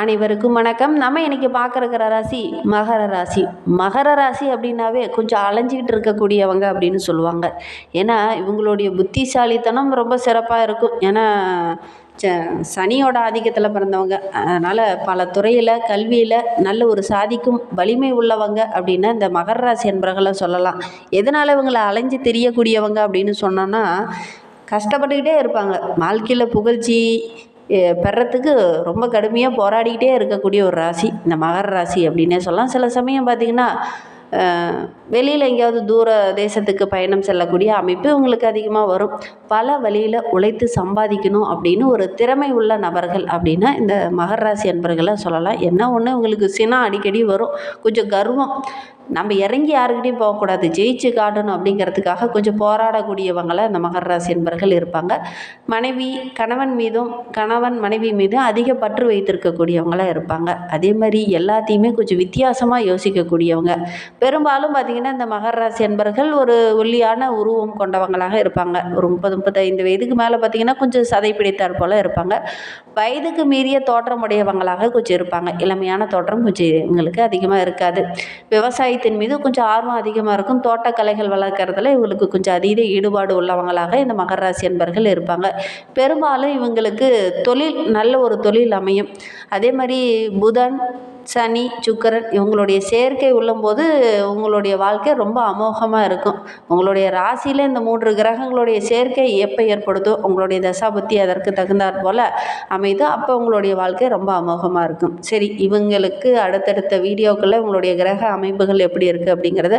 அனைவருக்கும் வணக்கம். நம்ம இன்னைக்கு பார்க்குற ராசி மகர ராசி. மகர ராசி அப்படின்னாவே கொஞ்சம் அலைஞ்சிக்கிட்டு இருக்கக்கூடியவங்க அப்படின்னு சொல்லுவாங்க. ஏன்னா இவங்களுடைய புத்திசாலித்தனம் ரொம்ப சிறப்பாக இருக்கும். ஏன்னா ச சனியோட ஆதிக்கத்தில் பிறந்தவங்க. அதனால் பல துறையில் கல்வியில் நல்ல ஒரு சாதிக்கும் வலிமை உள்ளவங்க அப்படின்னா இந்த மகர ராசி என்பர்களை சொல்லலாம். எதனால் இவங்களை அலைஞ்சு தெரியக்கூடியவங்க அப்படின்னு சொன்னோன்னா கஷ்டப்பட்டுக்கிட்டே இருப்பாங்க. வாழ்க்கையில் புகழ்ச்சி பெறத்துக்கு ரொம்ப கடுமையாக போராடிக்கிட்டே இருக்கக்கூடிய ஒரு ராசி இந்த மகர ராசி அப்படின்னே சொல்லலாம். சில சமயம் பார்த்திங்கன்னா வெளியில் எங்கேயாவது தூர தேசத்துக்கு பயணம் செல்லக்கூடிய அமைப்பு உங்களுக்கு அதிகமாக வரும். பல வழியில் உழைத்து சம்பாதிக்கணும் அப்படின்னு ஒரு திறமை உள்ள நபர்கள் அப்படின்னா இந்த மகர ராசி அன்பர்களை சொல்லலாம். என்ன ஒன்று உங்களுக்கு சினம் அடிக்கடி வரும். கொஞ்சம் கர்வம். நம்ம இறங்கி யாருக்கிட்டையும் போகக்கூடாது. ஜெயிச்சு காட்டணும் அப்படிங்கிறதுக்காக கொஞ்சம் போராடக்கூடியவங்களை இந்த மகர ராசி என்பர்கள் இருப்பாங்க. மனைவி கணவன் மீதும் கணவன் மனைவி மீதும் அதிக பற்று வைத்திருக்கக்கூடியவங்களாக இருப்பாங்க. அதே மாதிரி எல்லாத்தையுமே கொஞ்சம் வித்தியாசமாக யோசிக்கக்கூடியவங்க. பெரும்பாலும் பார்த்திங்கன்னா இந்த மகர ராசி என்பர்கள் ஒரு ஒல்லியான உருவம் கொண்டவங்களாக இருப்பாங்க. ஒரு முப்பது முப்பத்தைந்து வயதுக்கு மேலே பார்த்திங்கன்னா கொஞ்சம் சதை பிடித்தார் போல் இருப்பாங்க. வயதுக்கு மீறிய தோற்றம் உடையவங்களாக கொஞ்சம் இருப்பாங்க. இளமையான தோற்றம் கொஞ்சம் இவங்களுக்கு அதிகமாக இருக்காது. விவசாயத்தின் மீது கொஞ்சம் ஆர்வம் அதிகமாக இருக்கும். தோட்டக்கலைகள் வளர்க்குறதுல இவங்களுக்கு கொஞ்சம் அதீத ஈடுபாடு உள்ளவங்களாக இந்த மகர ராசி என்பர்கள் இருப்பாங்க. பெரும்பாலும் இவங்களுக்கு தொழில் நல்ல ஒரு தொழில் அமையும். அதே மாதிரி புதன் சனி சுக்கரன் இவங்களுடைய சேர்க்கை உள்ளம்போது உங்களுடைய வாழ்க்கை ரொம்ப அமோகமாக இருக்கும். உங்களுடைய ராசியில் இந்த மூன்று கிரகங்களுடைய சேர்க்கை எப்போ ஏற்படுதோ உங்களுடைய தசாபுத்தி அதற்கு தகுந்தாற் போல் அமைதோ அப்போ உங்களுடைய வாழ்க்கை ரொம்ப அமோகமாக இருக்கும். சரி இவங்களுக்கு அடுத்தடுத்த வீடியோக்களில் உங்களுடைய கிரக அமைப்புகள் எப்படி இருக்குது அப்படிங்கிறத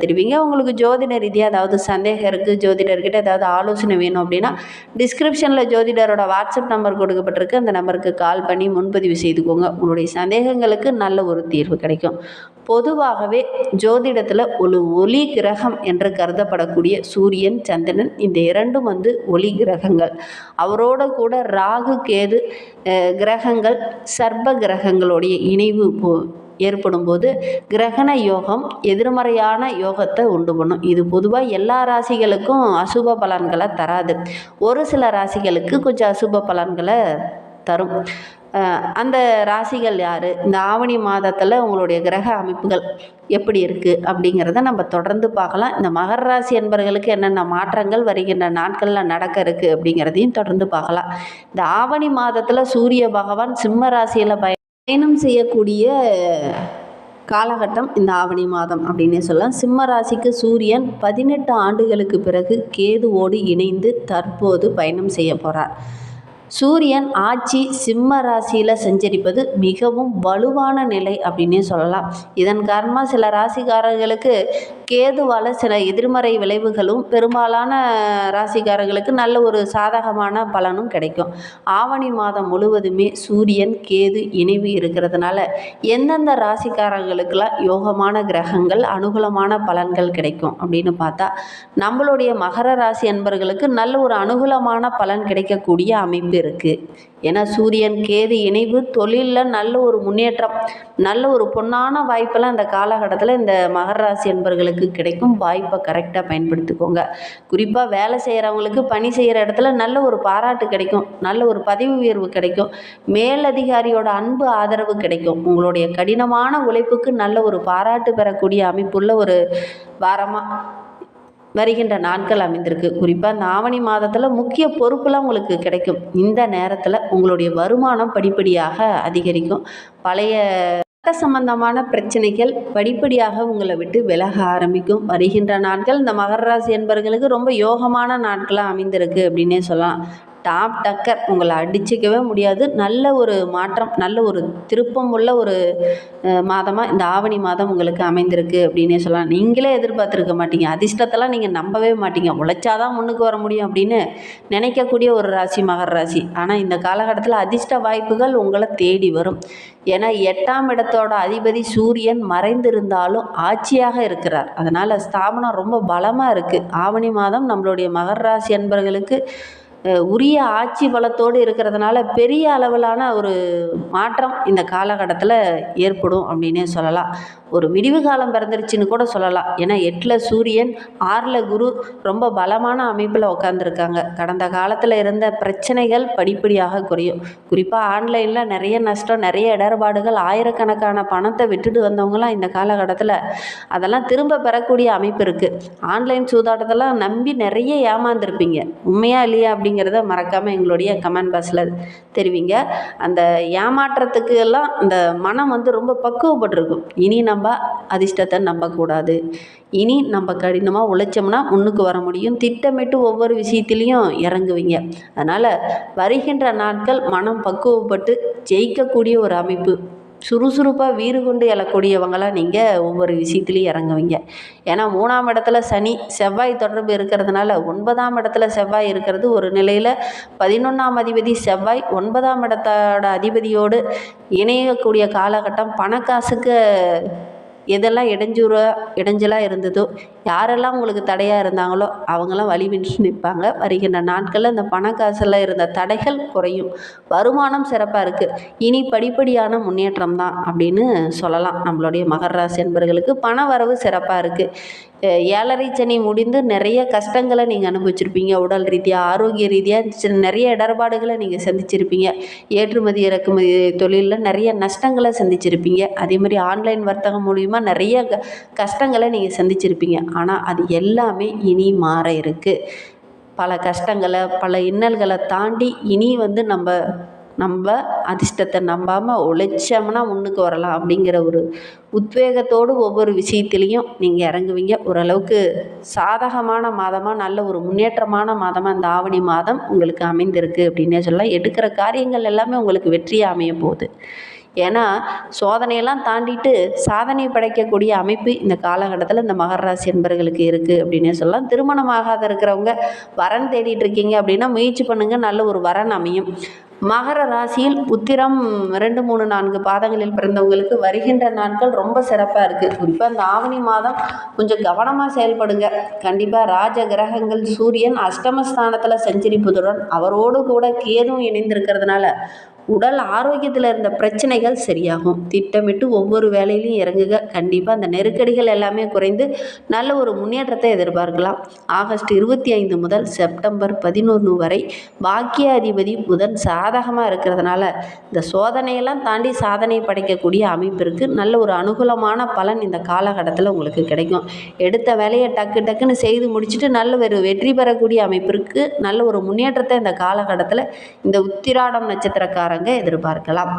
தருவீங்க. உங்களுக்கு ஜோதிட ரீதியாக ஏதாவது சந்தேகம் இருக்குது ஜோதிடர்கிட்ட ஏதாவது ஆலோசனை வேணும் அப்படின்னா டிஸ்கிரிப்ஷனில் ஜோதிடரோட வாட்ஸ்அப் நம்பர் கொடுக்கப்பட்டிருக்கு. அந்த நம்பருக்கு கால் பண்ணி முன்பதிவு செய்துக்கோங்க. உங்களுடைய சந்தேகங்களுக்கு நல்ல ஒரு தீர்வு கிடைக்கும். பொதுவாகவே ஜோதிடத்தில் ஒரு ஒளி கிரகம் என்று கருதப்படக்கூடிய சூரியன் சந்திரன் இந்த இரண்டும் வந்து ஒளி கிரகங்கள். அவரோட கூட ராகு கேது கிரகங்கள் சர்ப்ப கிரகங்களுடைய இணைவு போ- ஏற்படும் போது கிரகண யோகம் எதிர்மறையான யோகத்தை உண்டு பண்ணும். இது பொதுவாக எல்லா ராசிகளுக்கும் அசுப பலன்களை தராது. ஒரு சில ராசிகளுக்கு கொஞ்சம் அசுப பலன்களை தரும். அந்த ராசிகள் யார்? இந்த ஆவணி மாதத்தில் உங்களுடைய கிரக அமைப்புகள் எப்படி இருக்குது அப்படிங்கிறத நம்ம தொடர்ந்து பார்க்கலாம். இந்த மகர ராசி என்பவர்களுக்கு என்னென்ன மாற்றங்கள் வருகின்ற நாட்களில் நடக்க இருக்குது அப்படிங்கிறதையும் தொடர்ந்து பார்க்கலாம். இந்த ஆவணி மாதத்தில் சூரிய பகவான் சிம்ம ராசியில் பய பயணம் செய்யக்கூடிய காலகட்டம் இந்த ஆவணி மாதம் அப்படின்னே சொல்லலாம். சிம்ம ராசிக்கு சூரியன் பதினெட்டு ஆண்டுகளுக்கு பிறகு கேதுவோடு இணைந்து தற்போது பயணம் செய்ய போகிறார் சூரியன் ஆட்சி சிம்ம ராசியில் சஞ்சரிப்பது மிகவும் வலுவான நிலை அப்படின்னே சொல்லலாம். இதன் காரணமாக சில ராசிக்காரர்களுக்கு கேதுவால் சில எதிர்மறை விளைவுகளும் பெரும்பாலான ராசிக்காரர்களுக்கு நல்ல ஒரு சாதகமான பலனும் கிடைக்கும். ஆவணி மாதம் முழுவதுமே சூரியன் கேது இணைவு இருக்கிறதுனால எந்தெந்த ராசிக்காரர்களுக்கெல்லாம் யோகமான கிரகங்கள் அனுகூலமான பலன்கள் கிடைக்கும் அப்படின்னு பார்த்தா நம்மளுடைய மகர ராசி அன்பர்களுக்கு நல்ல ஒரு அனுகூலமான பலன் கிடைக்கக்கூடிய அமைப்பு இருக்குது ஏன்னா சூரியன் கேது இணைவு தொழிலில் நல்ல ஒரு முன்னேற்றம் நல்ல ஒரு பொன்னான வாய்ப்பெல்லாம் இந்த காலகட்டத்தில் இந்த மகர ராசி என்பர்களுக்கு கிடைக்கும். வாய்ப்பை கரெக்டாக பயன்படுத்திக்கோங்க. குறிப்பாக வேலை செய்கிறவங்களுக்கு பணி செய்கிற இடத்துல நல்ல ஒரு பாராட்டு கிடைக்கும். நல்ல ஒரு பதவி உயர்வு கிடைக்கும். மேலதிகாரியோட அன்பு ஆதரவு கிடைக்கும். உங்களுடைய கடினமான உழைப்புக்கு நல்ல ஒரு பாராட்டு பெறக்கூடிய அமைப்புள்ள ஒரு வாரமாக வருகின்ற நாட்கள் அமைந்திருக்கு. குறிப்பாக இந்த ஆவணி மாதத்தில் முக்கிய பொறுப்புலாம் உங்களுக்கு கிடைக்கும். இந்த நேரத்தில் உங்களுடைய வருமானம் படிப்படியாக அதிகரிக்கும். பழைய சட்ட சம்பந்தமான பிரச்சனைகள் படிப்படியாக உங்களை விட்டு விலக ஆரம்பிக்கும். வருகின்ற நாட்கள் இந்த மகர ராசி என்பவர்களுக்கு ரொம்ப யோகமான நாட்களாக அமைந்திருக்கு அப்படின்னே சொல்லலாம். டாப் டக்கர் உங்களை அடிச்சிக்கவே முடியாது. நல்ல ஒரு மாற்றம் நல்ல ஒரு திருப்பம் உள்ள ஒரு மாதமாக இந்த ஆவணி மாதம் உங்களுக்கு அமைந்திருக்கு அப்படின்னே சொல்லலாம். நீங்களே எதிர்பார்த்துருக்க மாட்டீங்க. அதிர்ஷ்டத்தெல்லாம் நீங்கள் நம்பவே மாட்டீங்க. உழைச்சாதான் முன்னுக்கு வர முடியும் அப்படின்னு நினைக்கக்கூடிய ஒரு ராசி மகர ராசி. ஆனால் இந்த காலகட்டத்தில் அதிர்ஷ்ட வாய்ப்புகள் உங்களை தேடி வரும். ஏன்னா எட்டாம் இடத்தோட அதிபதி சூரியன் மறைந்திருந்தாலும் ஆட்சியாக இருக்கிறார். அதனால் ஸ்தாபனம் ரொம்ப பலமாக இருக்குது ஆவணி மாதம் நம்மளுடைய மகர ராசி அன்பர்களுக்கு உரிய ஆட்சி பலத்தோடு இருக்கிறதுனால பெரிய அளவிலான ஒரு மாற்றம் இந்த காலகட்டத்தில் ஏற்படும் அப்படின்னே சொல்லலாம். ஒரு விடிவு காலம் பிறந்துருச்சுன்னு கூட சொல்லலாம். ஏன்னா எட்டில் சூரியன் ஆறில் குரு ரொம்ப பலமான அமைப்பில் உட்காந்துருக்காங்க கடந்த காலத்தில் இருந்த பிரச்சனைகள் படிப்படியாக குறையும். குறிப்பாக ஆன்லைனில் நிறைய நஷ்டம் நிறைய இடர்பாடுகள் ஆயிரக்கணக்கான பணத்தை விட்டுட்டு வந்தவங்களாம் இந்த காலகட்டத்தில் அதெல்லாம் திரும்ப பெறக்கூடிய அமைப்பு இருக்குது ஆன்லைன் சூதாட்டத்தெல்லாம் நம்பி நிறைய ஏமாந்துருப்பீங்க. உண்மையா இல்லையா அப்படிங்கிறத மறக்காமல் எங்களுடைய கமெண்ட் பாக்ஸில் தெரிவிங்க. அந்த ஏமாற்றத்துக்கு எல்லாம் அந்த மனம் வந்து ரொம்ப பக்குவப்பட்டிருக்கும். இனி நம்ம அதிர்ஷ்டத்தை நம்பக்கூடாது. இனி நம்ம கடினமாக உழைச்சோம்னா முன்னுக்கு வர முடியும். திட்டமிட்டு ஒவ்வொரு விஷயத்துலேயும் இறங்குவீங்க. அதனால் வருகின்ற நாட்கள் மனம் பக்குவப்பட்டு ஜெயிக்கக்கூடிய ஒரு அமைப்பு. சுறுசுறுப்பாக வீறு கொண்டு எழக்கூடியவங்களாம் நீங்கள் ஒவ்வொரு விஷயத்துலையும் இறங்குவீங்க. ஏன்னா மூணாம் இடத்துல சனி செவ்வாய் தொடர்பு இருக்கிறதுனால ஒன்பதாம் இடத்துல செவ்வாய் இருக்கிறது ஒரு நிலையில் பதினொன்றாம் அதிபதி செவ்வாய் ஒன்பதாம் இடத்தோட அதிபதியோடு இணையக்கூடிய காலகட்டம் பணக்காசுக்கு எதெல்லாம் இடைஞ்சூறா இடைஞ்சலாக இருந்ததோ யாரெல்லாம் உங்களுக்கு தடையாக இருந்தாங்களோ அவங்களாம் வின்று நிற்பாங்க. வருகின்ற நாட்களில் இந்த பண காசில் இருந்த தடைகள் குறையும். வருமானம் சிறப்பாக இருக்குது இனி படிப்படியான முன்னேற்றம் தான் அப்படின்னு சொல்லலாம். நம்மளுடைய மகர ராசி என்பர்களுக்கு பண வரவு சிறப்பாக இருக்குது ஏழரை சனி முடிந்து நிறைய கஷ்டங்களை நீங்கள் அனுபவிச்சிருப்பீங்க. உடல் ரீதியாக ஆரோக்கிய ரீதியாக நிறைய இடர்பாடுகளை நீங்கள் சந்திச்சிருப்பீங்க. ஏற்றுமதி இறக்குமதி தொழிலில் நிறைய நஷ்டங்களை சந்திச்சிருப்பீங்க. அதே மாதிரி ஆன்லைன் வர்த்தகம் மூலிமா நிறைய க- கஷ்டங்களை நீங்கள் சந்திச்சிருப்பீங்க. ஆனால் அது எல்லாமே இனி மாற இருக்குது பல கஷ்டங்களை பல இன்னல்களை தாண்டி இனி வந்து நம்ம நம்ம அதிர்ஷ்டத்தை நம்பாமல் உழைச்சோம்னா முன்னுக்கு வரலாம் அப்படிங்கிற ஒரு உத்வேகத்தோடு ஒவ்வொரு விஷயத்துலேயும் நீங்கள் இறங்குவீங்க. ஓரளவுக்கு சாதகமான மாதமாக நல்ல ஒரு முன்னேற்றமான மாதமாக இந்த ஆவணி மாதம் உங்களுக்கு அமைந்திருக்கு அப்படின்னே சொல்லலாம். எடுக்கிற காரியங்கள் எல்லாமே உங்களுக்கு வெற்றியாக அமைய போகுது. ஏன்னா சோதனையெல்லாம் தாண்டிட்டு சாதனை படைக்கக்கூடிய அமைப்பு இந்த காலகட்டத்தில் இந்த மகர ராசி என்பர்களுக்கு இருக்குது அப்படின்னே சொல்லலாம். திருமணமாகாத இருக்கிறவங்க வரன் தேடிட்டு இருக்கீங்க அப்படின்னா முயற்சி பண்ணுங்கள் நல்ல ஒரு வரன் அமையும். மகர ராசியில் உத்திரம் ரெண்டு மூணு நான்கு பாதங்களில் பிறந்தவங்களுக்கு வருகின்ற நாட்கள் ரொம்ப சிறப்பாக இருக்குது குறிப்பாக இந்த ஆவணி மாதம் கொஞ்சம் கவனமாக செயல்படுங்க. கண்டிப்பாக ராஜ கிரகங்கள் சூரியன் அஷ்டமஸ்தானத்தில் சஞ்சரிப்பதுடன் அவரோடு கூட கேதும் இணைந்திருக்கிறதுனால உடல் ஆரோக்கியத்தில் இருந்த பிரச்சனைகள் சரியாகும். திட்டமிட்டு ஒவ்வொரு வேலையிலையும் இறங்குக கண்டிப்பாக அந்த நெருக்கடிகள் எல்லாமே குறைந்து நல்ல ஒரு முன்னேற்றத்தை எதிர்பார்க்கலாம். ஆகஸ்ட் இருபத்தி ஐந்து முதல் செப்டம்பர் பதினொன்று வரை பாக்கியாதிபதி புதன் சாதகமாக இருக்கிறதுனால இந்த சோதனையெல்லாம் தாண்டி சாதனை படைக்கக்கூடிய அமைப்பிற்கு நல்ல ஒரு அனுகூலமான பலன் இந்த காலகட்டத்தில் உங்களுக்கு கிடைக்கும். எடுத்த வேலையை டக்கு டக்குன்னு செய்து முடிச்சுட்டு நல்ல ஒரு வெற்றி பெறக்கூடிய அமைப்பிற்கு நல்ல ஒரு முன்னேற்றத்தை இந்த காலகட்டத்தில் இந்த உத்திராடம் நட்சத்திரக்காரங்க எதிர்பார்க்கலாம்.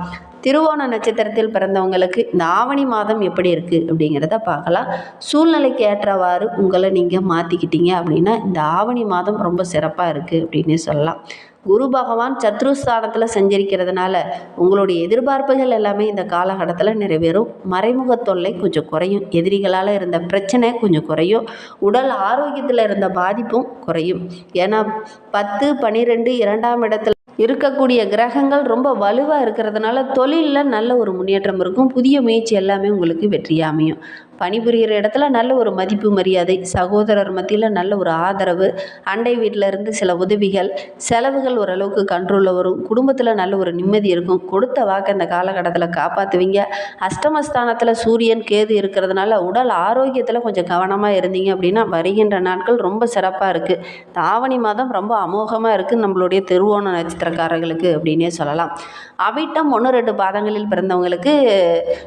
திருவோண நட்சத்திரத்தில் பிறந்தவங்களுக்கு இந்த ஆவணி மாதம் எப்படி இருக்குது அப்படிங்கிறத பார்க்கலாம். சூழ்நிலைக்கு ஏற்றவாறு உங்களை நீங்கள் மாற்றிக்கிட்டீங்க அப்படின்னா இந்த ஆவணி மாதம் ரொம்ப சிறப்பாக இருக்குது அப்படின்னு சொல்லலாம். குரு பகவான் சத்ருஸ்தானத்தில் செஞ்சிருக்கிறதுனால உங்களுடைய எதிர்பார்ப்புகள் எல்லாமே இந்த காலகட்டத்தில் நிறைவேறும். மறைமுக தொல்லை கொஞ்சம் குறையும். எதிரிகளால் இருந்த பிரச்சனை கொஞ்சம் குறையும். உடல் ஆரோக்கியத்தில் இருந்த பாதிப்பும் குறையும். ஏன்னா பத்து பன்னிரெண்டு இரண்டாம் இடத்துல இருக்கக்கூடிய கிரகங்கள் ரொம்ப வலுவாக இருக்கிறதுனால தொழிலில் நல்ல ஒரு முன்னேற்றம் இருக்கும். புதிய முயற்சி எல்லாமே உங்களுக்கு வெற்றியாக அமையும். பணிபுரிகிற இடத்துல நல்ல ஒரு மதிப்பு மரியாதை சகோதரர் மத்தியில் நல்ல ஒரு ஆதரவு அண்டை வீட்டில் இருந்து சில உதவிகள் செலவுகள் ஓரளவுக்கு கண்ட்ரோலில் வரும். குடும்பத்தில் நல்ல ஒரு நிம்மதி இருக்கும். கொடுத்த வாக்கை இந்த காலகட்டத்தில் காப்பாற்றுவீங்க அஷ்டமஸ்தானத்தில் சூரியன் கேது இருக்கிறதுனால உடல் ஆரோக்கியத்தில் கொஞ்சம் கவனமாக இருந்தீங்க அப்படின்னா வருகின்ற நாட்கள் ரொம்ப சிறப்பாக இருக்குது இந்த ஆவணி மாதம் ரொம்ப அமோகமாக இருக்குது நம்மளுடைய திருவோண நட்சத்திரக்காரர்களுக்கு அப்படின்னே சொல்லலாம். அவிட்டம் ஒன்று ரெண்டு பாதங்களில் பிறந்தவங்களுக்கு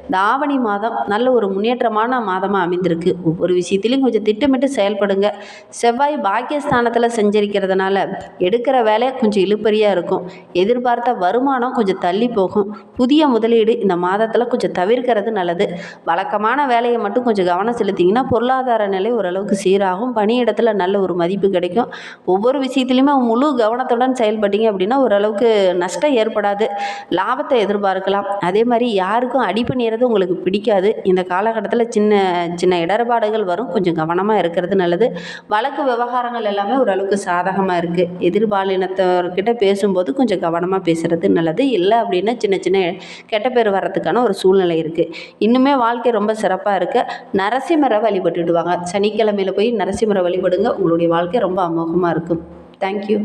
இந்த ஆவணி மாதம் நல்ல ஒரு முன்னேற்றமான மாதமாக அமைந்திருக்கு. ஒவ்வொரு விஷயத்திலையும் கொஞ்சம் திட்டமிட்டு செயல்படுங்க. செவ்வாய் பாக்கியஸ்தானத்தில் செஞ்சிருக்கிறதுனால எடுக்கிற வேலை கொஞ்சம் இழுப்பறியாக இருக்கும். எதிர்பார்த்த வருமானம் கொஞ்சம் தள்ளி போகும். புதிய முதலீடு இந்த மாதத்தில் கொஞ்சம் தவிர்க்கிறது நல்லது. வழக்கமான வேலையை மட்டும் கொஞ்சம் கவனம் செலுத்திங்கன்னா பொருளாதார நிலை ஓரளவுக்கு சீராகும். பணியிடத்தில் நல்ல ஒரு மதிப்பு கிடைக்கும். ஒவ்வொரு விஷயத்துலையுமே முழு கவனத்துடன் செயல்பட்டீங்க அப்படின்னா ஓரளவுக்கு நஷ்டம் ஏற்படாது. லாபத்தை எதிர்பார்க்கலாம். அதே மாதிரி யாருக்கும் அடிப்பணியறது உங்களுக்கு பிடிக்காது. இந்த காலகட்டத்தில் சின்ன சின்ன சின்ன இடர்பாடுகள் வரும். கொஞ்சம் கவனமாக இருக்கிறது நல்லது. வழக்கு விவகாரங்கள் எல்லாமே ஓரளவுக்கு சாதகமாக இருக்குது எதிர்பாலினத்தவர்கிட்ட பேசும்போது கொஞ்சம் கவனமாக பேசுகிறது நல்லது. இல்லை அப்படின்னா சின்ன சின்ன கெட்ட பேர் வர்றதுக்கான ஒரு சூழ்நிலை இருக்குது இன்னுமே வாழ்க்கை ரொம்ப சிறப்பாக இருக்குது நரசிம்மரை வழிபட்டுடுவாங்க. சனிக்கிழமையில் போய் நரசிம்மரை வழிபடுங்க. உங்களுடைய வாழ்க்கை ரொம்ப அமோகமாக இருக்கும். தேங்க்யூ